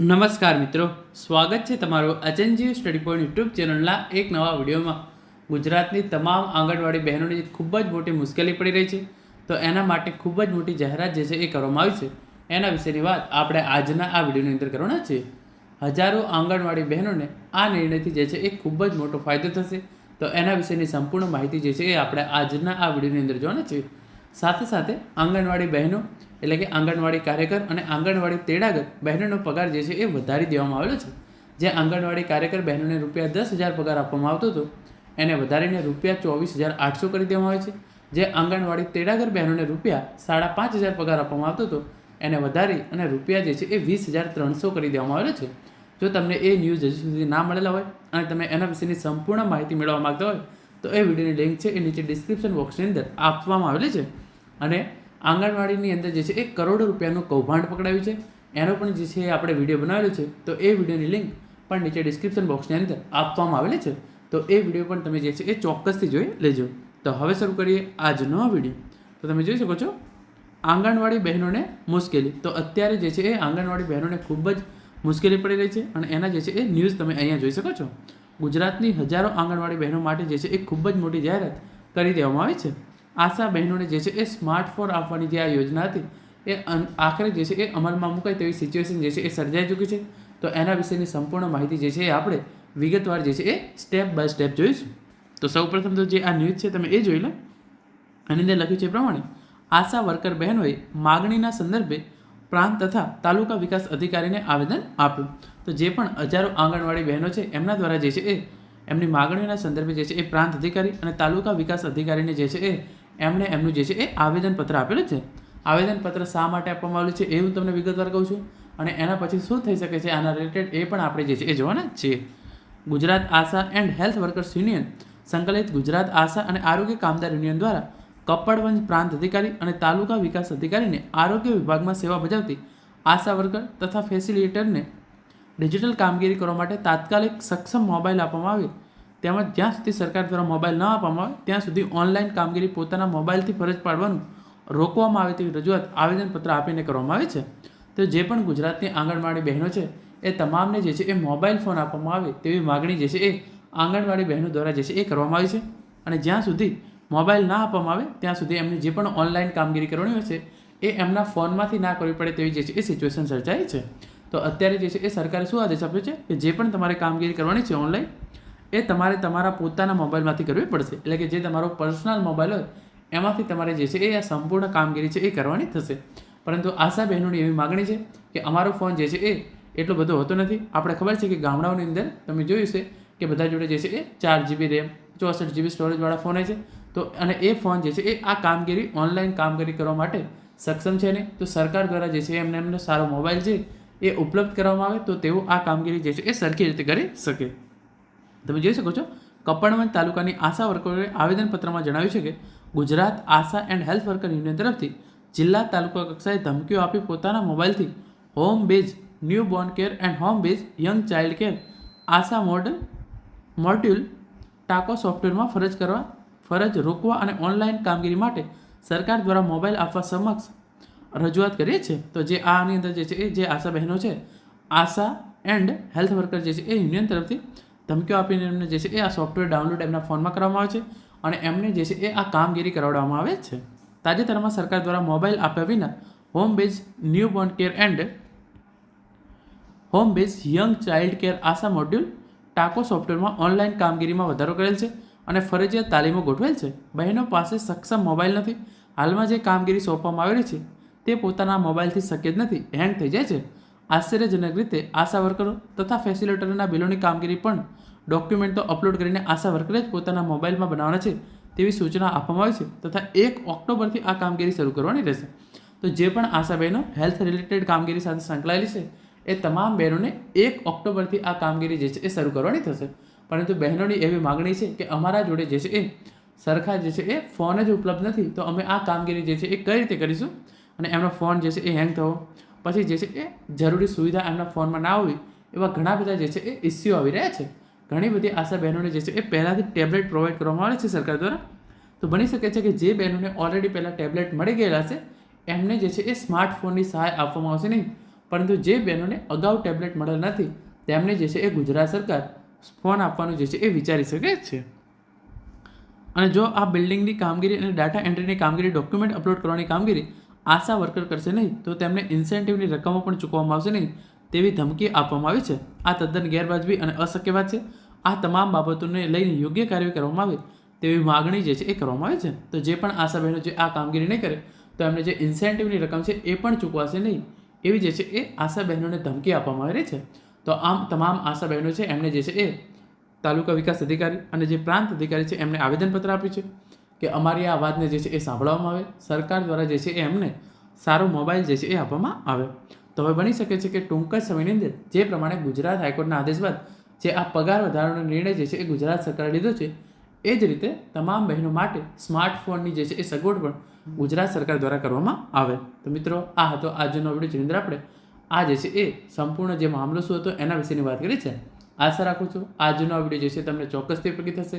નમસ્કાર મિત્રો, સ્વાગત છે તમારું અચનજીવ સ્ટડી પોઈન્ટ યુટ્યુબ ચેનલના એક નવા વિડીયોમાં. ગુજરાતની તમામ આંગણવાડી બહેનોની ખૂબ જ મોટી મુશ્કેલી પડી રહી છે. તો એના માટે ખૂબ જ મોટી જાહેરાત જે છે એ કરવામાં આવી છે. એના વિશેની વાત આપણે આજના આ વિડીયોની અંદર કરવાના છે. હજારો આંગણવાડી બહેનોને આ નિર્ણયથી જે છે એ ખૂબ જ મોટો ફાયદો થશે. તો એના વિશેની સંપૂર્ણ માહિતી જે છે એ આપણે આજના આ વિડીયોની અંદર જોવાના છે. સાથે સાથે આંગણવાડી બહેનો, એટલે કે આંગણવાડી કાર્યકર અને આંગણવાડી તેડાગર બહેનોનો પગાર જે છે એ વધારી દેવામાં આવેલો છે. જે આંગણવાડી કાર્યકર બહેનોને રૂપિયા દસ હજાર પગાર આપવામાં આવતો હતો, એને વધારીને રૂપિયા ચોવીસ હજાર આઠસો કરી દેવામાં આવે છે. જે આંગણવાડી તેડાગર બહેનોને રૂપિયા સાડા પાંચ હજાર પગાર આપવામાં આવતો હતો, એને વધારી અને રૂપિયા જે છે એ વીસ હજાર ત્રણસો કરી દેવામાં આવેલો છે. જો તમને એ ન્યૂઝ હજી સુધી ના મળેલા હોય અને તમે એના વિશેની સંપૂર્ણ માહિતી મેળવવા માગતા હોય, તો એ વિડીયોની લિંક છે એ નીચે ડિસ્ક્રિપ્શન બોક્સની અંદર આપવામાં આવેલી છે. અને આંગણવાડીની અંદર જે છે એક કરોડ રૂપિયાનું કૌભાંડ પકડાયું છે. એનો પણ જે છે આપણે વીડિયો બનાવેલો છે. તો એ વિડીયોની લિંક પણ નીચે ડિસ્ક્રિપ્શન બોક્સની અંદર આપવામાં આવેલી છે. તો એ વીડિયો પણ તમે જે છે એ ચોક્કસથી જોઈ લેજો. તો હવે શરૂ કરીએ આજનો વીડિયો. તો તમે જોઈ શકો છો, આંગણવાડી બહેનોને મુશ્કેલી. તો અત્યારે જે છે એ આંગણવાડી બહેનોને ખૂબ જ મુશ્કેલી પડી રહી છે અને એના જે છે એ ન્યૂઝ તમે અહીંયા જોઈ શકો છો. ગુજરાતની હજારો આંગણવાડી બહેનો માટે જે છે એ ખૂબ જ મોટી જાહેરાત કરી દેવામાં આવી છે. આશા બહેનોને જે છે એ સ્માર્ટફોન આપવાની જે આ યોજના હતી, એ આખરે જે છે એ અમલમાં મુકાય તેવી સિચ્યુએશન જે છે એ સર્જાઈ ચૂકી છે. તો એના વિશેની સંપૂર્ણ માહિતી જે છે એ આપણે વિગતવાર જે છે એ સ્ટેપ બાય સ્ટેપ જોઈશું. તો સૌપ્રથમ તો જે આ ન્યૂઝ છે તમે એ જોઈ લો. અને અંદર લખ્યું છે પ્રમાણે, આશા વર્કર બહેનોએ માગણીના સંદર્ભે પ્રાંત તથા તાલુકા વિકાસ અધિકારીને આવેદન આપ્યું. તો જે પણ હજારો આંગણવાડી બહેનો છે, એમના દ્વારા જે છે એ, એમની માગણીઓના સંદર્ભે જે છે એ પ્રાંત અધિકારી અને તાલુકા વિકાસ અધિકારીને જે છે એ એમણે એમનું જે છે એ આવેદનપત્ર આપેલું છે. આવેદનપત્ર શા માટે આપવામાં આવેલું છે એ હું તમને વિગતવાર કહું છું અને એના પછી શું થઈ શકે છે આના રિલેટેડ એ પણ આપણે જે છે એ જોવાના છીએ. Gujarat ASHA and health workers union, સંકલિત ગુજરાત આશા અને આરોગ્ય કામદાર યુનિયન દ્વારા કપડવંજ પ્રાંત અધિકારી અને તાલુકા વિકાસ અધિકારીને આરોગ્ય વિભાગમાં સેવા બજાવતી આશા વર્કર તથા ફેસિલિટેટરને ડિજિટલ કામગીરી કરવા માટે તાત્કાલિક સક્ષમ મોબાઈલ આપવામાં આવે તેમજ જ્યાં સુધી સરકાર દ્વારા મોબાઈલ ન આપવામાં આવે, ત્યાં સુધી ઓનલાઈન કામગીરી પોતાના મોબાઈલથી ફરજ પાડવાનું રોકવામાં આવે તેવી રજૂઆત આવેદનપત્ર આપીને કરવામાં આવે છે. તો જે પણ ગુજરાતની આંગણવાડી બહેનો છે, એ તમામને જે છે એ મોબાઈલ ફોન આપવામાં આવે તેવી માગણી જે છે એ આંગણવાડી બહેનો દ્વારા જે છે એ કરવામાં આવી છે. અને જ્યાં સુધી મોબાઈલ ના આપવામાં આવે, ત્યાં સુધી એમને જે પણ ઓનલાઈન કામગીરી કરવાની હોય છે, એ એમના ફોનમાંથી ના કરવી પડે તેવી જે છે એ સિચ્યુએશન સર્જાઈ છે. તો અત્યારે જે છે એ સરકારે શું આદેશ આપ્યો છે કે જે પણ તમારે કામગીરી કરવાની છે ઓનલાઈન એ તમારે તમારા પોતાના મોબાઈલમાંથી કરવી પડશે. એટલે કે જે તમારો પર્સનલ મોબાઈલ હોય, એમાંથી તમારે જે છે એ આ સંપૂર્ણ કામગીરી છે એ કરવાની થશે. પરંતુ આશા બહેનોની એવી માગણી છે કે અમારો ફોન જે છે એ એટલો બધો હોતો નથી. આપણે ખબર છે કે ગામડાઓની અંદર તમે જોયું છે કે બધા જોડે જે છે એ ચાર જીબી રેમ ચોસઠ જીબી સ્ટોરેજવાળા ફોન છે. તો અને એ ફોન જે છે એ આ કામગીરી ઓનલાઈન કામગીરી કરવા માટે સક્ષમ છે ને? તો સરકાર દ્વારા જે છે એમને એમનો સારો મોબાઈલ છે એ ઉપલબ્ધ કરવામાં આવે તો તેઓ આ કામગીરી જે છે એ સરખી રીતે કરી શકે. તમે જોઈ શકો છો કપડવંજ તાલુકાની આશા વર્કરોએ આવેદનપત્રમાં જણાવ્યું છે કે, Gujarat ASHA and health worker union તરફથી જિલ્લા તાલુકા કક્ષાએ ધમકીઓ આપી પોતાના મોબાઈલથી home base, newborn care and home base young child care, ASHA model module ટાકો સોફ્ટવેરમાં ફરજ કરવા, ફરજ રોકવા અને ઓનલાઈન કામગીરી માટે સરકાર દ્વારા મોબાઈલ આપવા સમક્ષ રજૂઆત કરીએ છીએ. તો જે આની અંદર જે છે એ જે આશા બહેનો છે, આશા એન્ડ હેલ્થ વર્કર જે છે એ યુનિયન તરફથી ધમકીઓ આપીને એમને જે છે એ આ સોફ્ટવેર ડાઉનલોડ એમના ફોનમાં કરવામાં આવે છે અને એમને જે છે એ આ કામગીરી કરાવવામાં આવે છે. તાજેતરમાં સરકાર દ્વારા મોબાઈલ આપ્યા વિના home base newborn care and home base young child care ASHA module ટાકો સોફ્ટવેરમાં ઓનલાઈન કામગીરીમાં વધારો કરેલ છે અને ફરજિયાત તાલીમો ગોઠવેલ છે. બહેનો પાસે સક્ષમ મોબાઈલ નથી. હાલમાં જે કામગીરી સોંપવામાં આવેલી છે તે પોતાના મોબાઈલથી શક્ય જ નથી. હેંગ થઈ જાય છે. આશ્ચર્યજનક રીતે આશા વર્કરો તથા ફેસિલિટેટરના બિલોની કામગીરી પણ ડોક્યુમેન્ટ તો અપલોડ કરીને આશા વર્કરે જ પોતાના મોબાઈલમાં બનાવવાના છે તેવી સૂચના આપવામાં આવી છે તથા એક ઓક્ટોબરથી આ કામગીરી શરૂ કરવાની રહેશે. તો જે પણ આશા બહેનો હેલ્થ રિલેટેડ કામગીરી સાથે સંકળાયેલી છે, એ તમામ બહેનોને એક ઓક્ટોબરથી આ કામગીરી જે છે એ શરૂ કરવાની થશે. પરંતુ બહેનોની એવી માગણી છે કે અમારા જોડે જે છે એ સરખા જે છે એ ફોન જ ઉપલબ્ધ નથી, તો અમે આ કામગીરી જે છે એ કઈ રીતે કરીશું? અને એમનો ફોન જે છે એ હેંગ થવો? પછી જે છે એ જરૂરી સુવિધા એમના ફોનમાં ના હોય, એવા ઘણા બધા જે છે એ ઇસ્યુ આવી રહ્યા છે. ઘણી બધી આશા બહેનોને જે છે એ પહેલાંથી ટેબ્લેટ પ્રોવાઈડ કરવામાં આવે છે સરકાર દ્વારા. તો બની શકે છે કે જે બહેનોને ઓલરેડી પહેલાં ટેબ્લેટ મળી ગયેલા છે, એમને જે છે એ સ્માર્ટફોનની સહાય આપવામાં આવશે નહીં. પરંતુ જે બહેનોને અગાઉ ટેબ્લેટ મળેલ નથી, તેમને જે છે એ ગુજરાત સરકાર ફોન આપવાનું જે છે એ વિચારી શકે છે. અને જો આ બિલ્ડિંગની કામગીરી અને ડાટા એન્ટ્રીની કામગીરી ડોક્યુમેન્ટ અપલોડ કરવાની કામગીરી આશા વર્કર કરશે નહીં તો તેમને ઇન્સેન્ટિવની રકમો પણ ચૂકવવામાં આવશે નહીં તેવી ધમકી આપવામાં આવી છે. આ તદ્દન ગેરવાજબી અને અશક્ય વાત છે. આ તમામ બાબતોને લઈને યોગ્ય કાર્યવાહી કરવામાં આવે તેવી માગણી જે છે એ કરવામાં આવે છે. તો જે પણ આશા બહેનો જે આ કામગીરી નહીં કરે તો એમને જે ઇન્સેન્ટિવની રકમ છે એ પણ ચૂકવાશે નહીં એવી જે છે એ આશા બહેનોને ધમકી આપવામાં આવી છે. તો આમ તમામ આશા બહેનો છે એમને જે છે એ તાલુકા વિકાસ અધિકારી અને જે પ્રાંત અધિકારી છે એમને આવેદનપત્ર આપ્યું છે. કે અમારી આ વાતને જે છે એ સાંભળવામાં આવે, સરકાર દ્વારા જે છે એ એમને સારો મોબાઈલ જે છે એ આપવામાં આવે. તો હવે બની શકે છે કે ટૂંક જ સમયની અંદર જે પ્રમાણે ગુજરાત હાઈકોર્ટના આદેશ બાદ જે આ પગાર વધારાનો નિર્ણય જે છે એ ગુજરાત સરકારે લીધો છે, એ જ રીતે તમામ બહેનો માટે સ્માર્ટફોનની જે છે એ સગવડ પણ ગુજરાત સરકાર દ્વારા કરવામાં આવે. તો મિત્રો, આ હતો આજનો વીડિયો જેની અંદર આપણે આ જે છે એ સંપૂર્ણ જે મામલો શું હતો એના વિશેની વાત કરી છે. આશા રાખું છું આજનો આ વીડિયો જે છે તમને ચોક્કસથી ઉપયોગી થશે.